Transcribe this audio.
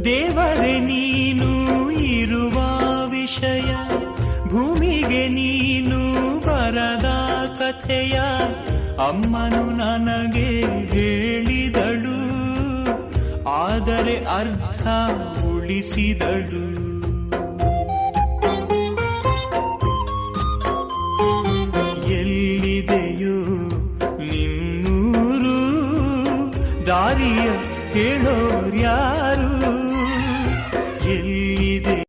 ದೇವರೇ, ನೀನು ಇರುವ ವಿಷಯ, ಭೂಮಿಗೆ ನೀನು ಬರದ ಕಥೆಯ, ಅಮ್ಮನು ನನಗೆ ಹೇಳಿದಳು, ಆದರೆ ಅರ್ಥ ಉಳಿಸಿದಳು. ಎಲ್ಲಿದೆಯೋ ನಿನ್ನೂರು ದಾರಿಯ ಹೇಳೋರ್ಯಾರು? செய்தே